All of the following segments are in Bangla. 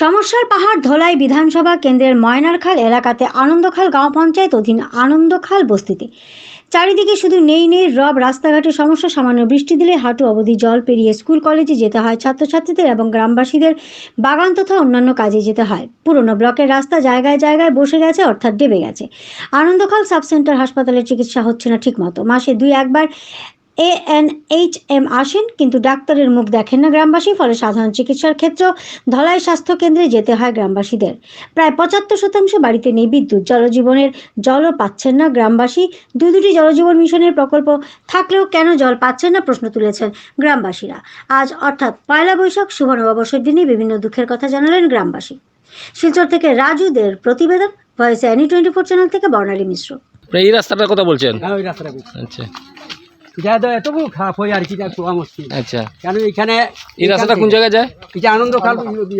সমস্যার পাহাড় ধলাই বিধানসভা কেন্দ্রের ময়নারখাল এলাকাতে আনন্দখাল গাঁও পঞ্চায়েত অধীন আনন্দখাল বস্তিতে। চারিদিকে শুধু নেই নেই রব, রাস্তাঘাটে সমস্যা, সামান্য বৃষ্টি দিলে হাঁটু অবধি জল পেরিয়ে স্কুল, কলেজে যেতে হয় ছাত্রছাত্রীদের এবং গ্রামবাসীদের বাগান তথা অন্যান্য কাজে যেতে হয়। পুরনো ব্লকের রাস্তা জায়গায় জায়গায় বসে গেছে, অর্থাৎ ডেবে গেছে। আনন্দখাল সাব সেন্টার হাসপাতালে চিকিৎসা হচ্ছে না ঠিকমতো। মাসে দুই একবার এ এন এইচ এম আসেন কিন্তু ডাক্তারের মুখ দেখেন না গ্রামবাসী ফলে সাধারণ চিকিৎসার ক্ষেত্রেও ধলাই স্বাস্থ্য কেন্দ্রে যেতে হয় গ্রামবাসীদের। প্রায় পঁচাত্তর শতাংশ বাড়িতে নেই বিদ্যুৎ জলজীবনের জলও পাচ্ছেন না গ্রামবাসী। দুই দুটি জলজীবন মিশনের প্রকল্প থাকলেও কেন জল পাচ্ছেন না প্রশ্ন তুলেছেন গ্রামবাসীরা। আজ অর্থাৎ পয়লা বৈশাখ শুভ নববর্ষের দিনে বিভিন্ন দুঃখের কথা জানালেন গ্রামবাসী। শিলচর থেকে রাজুদের প্রতিবেদন voice any twenty four channel থেকে বর্ণালী মিশ্র। আপনি এই রাস্তাটার কথা বলছেন? হ্যাঁ আচ্ছা। যা তো এত খারাপ হয় আর কি যা কোয়া মুশকিল। আচ্ছা। কেন এখানে এই রাস্তাটা কোন জায়গায় যায়? এটা আনন্দ খাল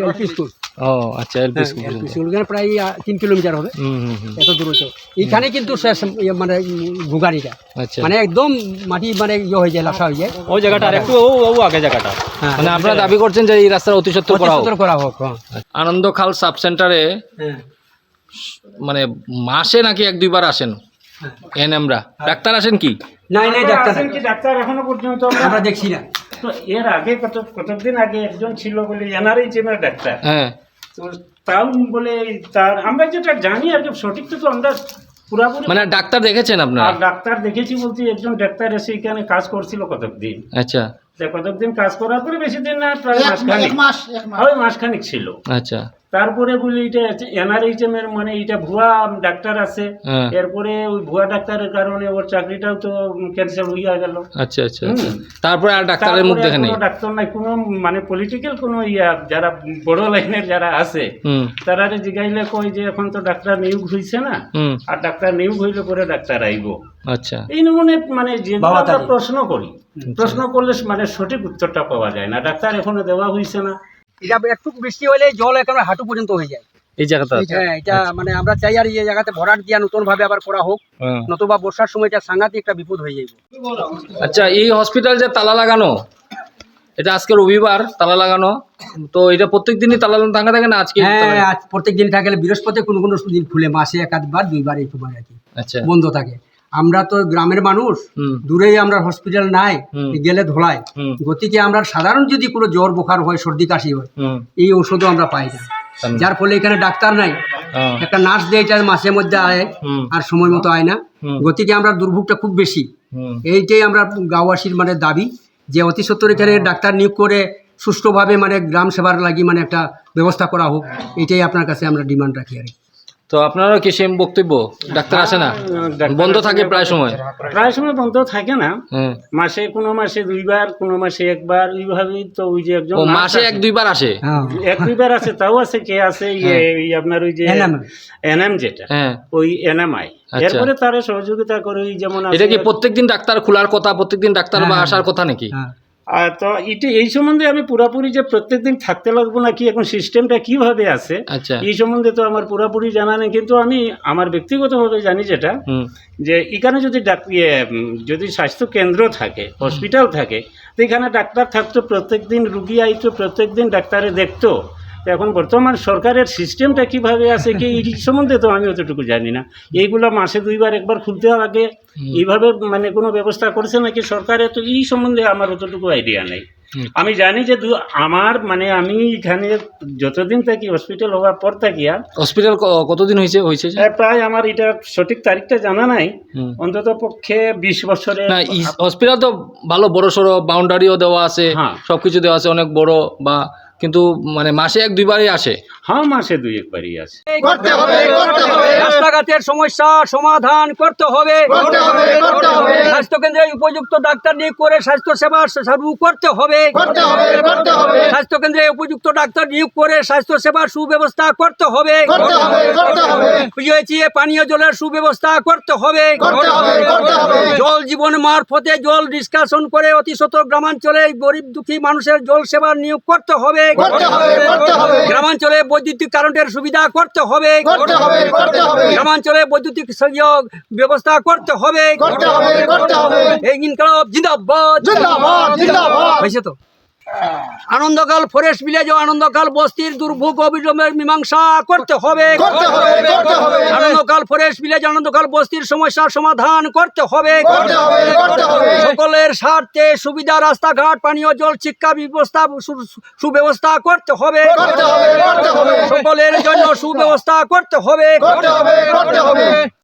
এলপি স্কুল। ও আচ্ছা এলপি হ্যাঁ, স্কুল। এলপি স্কুল এখানে প্রায় তিন কিলোমিটার হবে। হুম হুম হুম। এত দূরত্ব এখানে কিন্তু শেষ ইয়ে মানে ভুগারিটা আচ্ছা। মানে একদম মাটি মানে ইয়ে হয়ে যায় লাসা হয়ে যায়। ওই জায়গাটা আর একটু ও ও আগে জায়গাটা। হ্যাঁ। মানে আপনারা দাবি করছেন যে এই রাস্তার অতি সত্য করা হোক। করা হোক হ্যাঁ। আনন্দখাল সাব সেন্টারে হ্যাঁ। মানে মাসে নাকি এক দুইবার আসেন? এনএমরা ডাক্তার আসেন কি? নাই নাই ডাক্তার আছেন কি ডাক্তার? এখনও পর্যন্ত আমরা- আমরা দেখছি না। তো এর আগে কত কতদিন আগে একজন ছিল বলে ডাক্তার। হ্যাঁ। তো তাও বলে তার আমরা যেটা জানি আর কি সঠিক তো আমরা পুরাপুরি মানে ডাক্তার দেখেছেন আপনারা? ডাক্তার দেখেছি বলতে একজন ডাক্তার এসে এখানে কাজ করছিল কতদিন আচ্ছা। কতদিন কাজ করার পরে বেশি দিন না প্রায় মাসখানিক। ওই মাসখানিক ছিল। আচ্ছা। তারপরে বলি এটা এনআরএইচএম এর মানে এটা ভুয়া ডাক্তার আছে। হ্যাঁ। এরপরে ওই ভুয়া ডাক্তারের কারণে ওর চাকরিটাও তো ক্যান্সেল হইয়া গেল। আচ্ছা আচ্ছা আচ্ছা। তারপরে আর ডাক্তারের মুখ দেখে নেই? কোনো ডাক্তার নাই। কোনো মানে পলিটিক্যাল কোনো ইয়া যারা বড় লাইনের যারা আছে তারা জিগাইলে কয় যে এখন তো ডাক্তার নিয়োগ হইছে না আর ডাক্তার নিয়োগ হইলে পরে ডাক্তার আইব। আচ্ছা। এই নমুনে মানে যে প্রশ্ন করি প্রশ্ন করলে মানে সঠিক উত্তরটা পাওয়া যায় না। ডাক্তার এখনও দেওয়া হইছে না। এটা একটু বৃষ্টি হলে জল একেবারে হাঁটু পর্যন্ত হয়ে যায়। এই জায়গাটা হ্যাঁ এটা মানে আমরা চাই আর এই জায়গাতে ভরাট দিয়া নতুন ভাবে আবার করা হোক হ্যাঁ। নতুবা বর্ষার সময় এটা সাংঘাতিক একটা বিপদ হয়ে যাবে আচ্ছা এই হসপিটাল যে তালা লাগানো এটা আজকে রবিবার তালা লাগানো তো এটা প্রত্যেক দিনই তালা লাগানো থাকে না আজকে? হ্যাঁ আজ প্রত্যেক দিন থাকে বৃহস্পতি কোনো কোনো দিন খুলে মাসে এক আধবার দুইবার এইবার আর কি। আচ্ছা। বন্ধ থাকে। আমরা তো গ্রামের মানুষ দূরেই আমরা হসপিটাল নাই গেলে ধোলায় গতিকে আমরা সাধারণ যদি কোনো জ্বর বোখার হয় সর্দি কাশি হয় এই ওষুধও আমরা পাই না। যার ফলে এখানে ডাক্তার নাই। হ্যাঁ, একটা নার্স দেয় এটা মাসের মধ্যে আয় আর সময় মতো আয় না। গতিকে আমরা দুর্ভোগটা খুব বেশি। এইটাই আমরা গাঁওবাসীর মানে দাবি যে অতি সত্তর এখানে ডাক্তার নিয়োগ করে সুষ্ঠুভাবে মানে গ্রাম সেবার লাগি মানে একটা ব্যবস্থা করা হোক এটাই আপনার কাছে আমরা ডিমান্ড রাখি আর কি। তো আপনারও কি সেম বক্তব্য? ডাক্তার আসে না? বন্ধ থাকে প্রায় সময়? প্রায় সময় বন্ধ থাকে না। হ্যাঁ মাসে কোনো মাসে দুইবার কোনো মাসে একবার এইভাবেই তো ওই যে একজন মাসে এক দুইবার আসে? হ্যাঁ। এক দুইবার আছে তাও আছে কে আছে এই আপনার ওই যে এনএম যেটা হ্যাঁ। ওই এনএমআই। আচ্ছা। এরপরে তারা সহযোগিতা করে ওই যেমন এটা কি প্রত্যেকদিন ডাক্তার খোলার কথা প্রত্যেকদিন ডাক্তার বা হ্যাঁ, আসার কথা নাকি? হ্যাঁ। আর তো এটি এই সম্বন্ধে আমি পুরাপুরি যে প্রত্যেকদিন থাকতে লাগবো নাকি এখন সিস্টেমটা কীভাবে আছে? আচ্ছা। এই সম্বন্ধে তো আমার পুরাপুরি জানা নেই কিন্তু আমি আমার ব্যক্তিগতভাবে জানি যেটা যে এখানে যদি ইয়ে, যদি স্বাস্থ্য কেন্দ্র থাকে হসপিটাল থাকে তো এখানে ডাক্তার থাকতো প্রত্যেক দিন রুগী আইতো প্রত্যেক দিন ডাক্তারে দেখতো। এখন বর্তমান সরকারের সিস্টেমটা কীভাবে আছে কি এই সম্বন্ধে তো আমি অতটুকু জানি না। এইগুলো মাসে দুইবার একবার খুলতে লাগে এইভাবে মানে কোনো ব্যবস্থা করছে নাকি সরকারে? তো এই সম্বন্ধে আমার অতটুকু আইডিয়া নেই। আমি জানি যে আমার মানে আমি এখানে যতদিন থাকি হসপিটাল হওয়ার পর থাকি আর হসপিটাল কতদিন হয়েছে হয়েছে প্রায় আমার এটা সঠিক তারিখটা জানা নাই। অন্তত পক্ষে বিশ বছরের না হসপিটাল তো ভালো বড় সড়ো বাউন্ডারিও দেওয়া আছে। হ্যাঁ। সবকিছু দেওয়া আছে অনেক বড় বা কিন্তু মানে মাসে এক দুইবারই আসে হ্যাঁ মাসে দুই একবারই আছে রাস্তাঘাটের সমস্যা সমাধান করতে হবে স্বাস্থ্য কেন্দ্রে উপযুক্ত ডাক্তার নিয়োগ করে স্বাস্থ্য সেবা শুরু করতে হবে স্বাস্থ্য কেন্দ্রে উপযুক্ত ডাক্তার নিয়োগ করে স্বাস্থ্য সেবার সুব্যবস্থা করতে হবে পিএইচএ পানীয় জলের সুব্যবস্থা করতে হবে জল জীবন মারফতে জল ডিসকাশন করে অতি শত গ্রামাঞ্চলে গরিব দুঃখী মানুষের জল সেবার নিয়োগ করতে হবে গ্রামাঞ্চলে বৈদ্যুতিক কারেন্টের সুবিধা করতে হবে। গ্রামাঞ্চলে বৈদ্যুতিক সংযোগ ব্যবস্থা করতে হবে। এই ইনকলাব জিন্দাবাদ। হয়েছে তো? আনন্দকাল ফরেস্ট ভিলেজ ও আনন্দকাল বস্তির দুর্ভোগ অভিযোগের মীমাংসা করতে হবে। আনন্দকাল ফরেস্ট ভিলেজ আনন্দকাল বস্তির সমস্যার সমাধান করতে হবে। সকলের স্বার্থে সুবিধা রাস্তাঘাট পানীয় জল শিক্ষা ব্যবস্থা সুব্যবস্থা করতে হবে। সকলের জন্য সুব্যবস্থা করতে হবে।